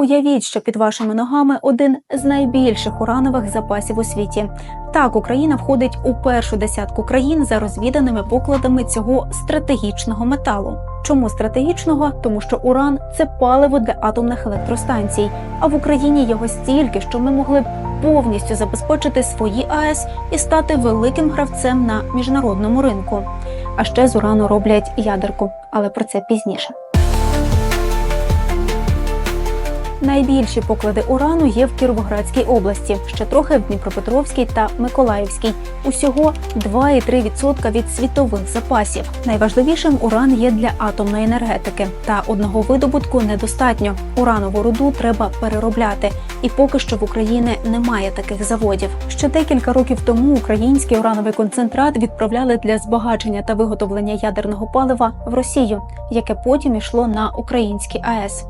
Уявіть, що під вашими ногами один з найбільших уранових запасів у світі. Так, Україна входить у першу десятку країн за розвіданими покладами цього стратегічного металу. Чому стратегічного? Тому що уран це паливо для атомних електростанцій. А в Україні його стільки, що ми могли б повністю забезпечити свої АЕС і стати великим гравцем на міжнародному ринку. А ще з урану роблять ядерку, але про це пізніше. Найбільші поклади урану є в Кіровоградській області, ще трохи в Дніпропетровській та Миколаївській. Усього 2,3% від світових запасів. Найважливішим уран є для атомної енергетики. Та одного видобутку недостатньо. Уранову руду треба переробляти. І поки що в Україні немає таких заводів. Ще декілька років тому український урановий концентрат відправляли для збагачення та виготовлення ядерного палива в Росію, яке потім йшло на український АЕС.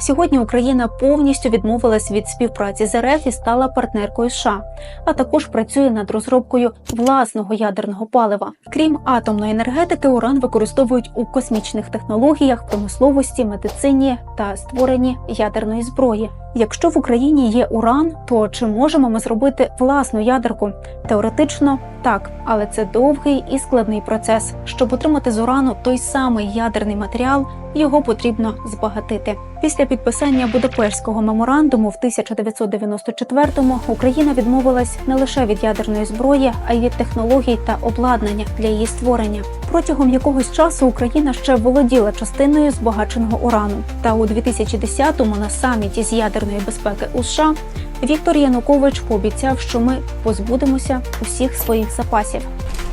Сьогодні Україна повністю відмовилась від співпраці з РФ і стала партнеркою США, а також працює над розробкою власного ядерного палива. Крім атомної енергетики, уран використовують у космічних технологіях, промисловості, медицині та створенні ядерної зброї. Якщо в Україні є уран, то чи можемо ми зробити власну ядерку? Теоретично так, але це довгий і складний процес. Щоб отримати з урану той самий ядерний матеріал, його потрібно збагатити. Після підписання Будапештського меморандуму в 1994-му Україна відмовилась не лише від ядерної зброї, а й від технологій та обладнання для її створення. Протягом якогось часу Україна ще володіла частиною збагаченого урану. Та у 2010-му на саміті з ядерної безпеки у США Віктор Янукович пообіцяв, що ми позбудемося усіх своїх запасів.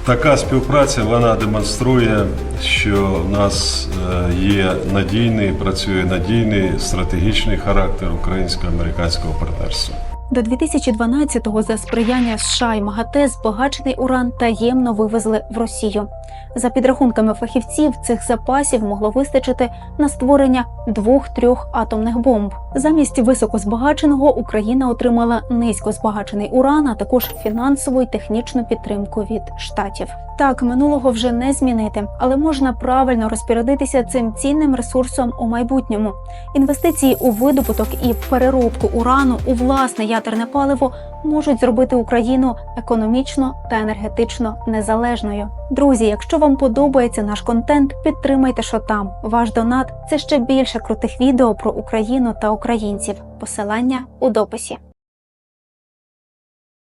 Така співпраця вона демонструє, що в нас е, є надійний, працює надійний стратегічний характер українсько-американського партнерства. До 2012-го за сприяння США і МАГАТЕ збагачений уран таємно вивезли в Росію. За підрахунками фахівців, цих запасів могло вистачити на створення двох-трьох атомних бомб. Замість високозбагаченого Україна отримала низькозбагачений уран, а також фінансову і технічну підтримку від штатів. Так, минулого вже не змінити, але можна правильно розпорядитися цим цінним ресурсом у майбутньому. Інвестиції у видобуток і переробку урану у власне ядерне паливо можуть зробити Україну економічно та енергетично незалежною. Друзі, якщо вам подобається наш контент, підтримайте, що там. Ваш донат це ще більше крутих відео про Україну та українців. Посилання у дописі.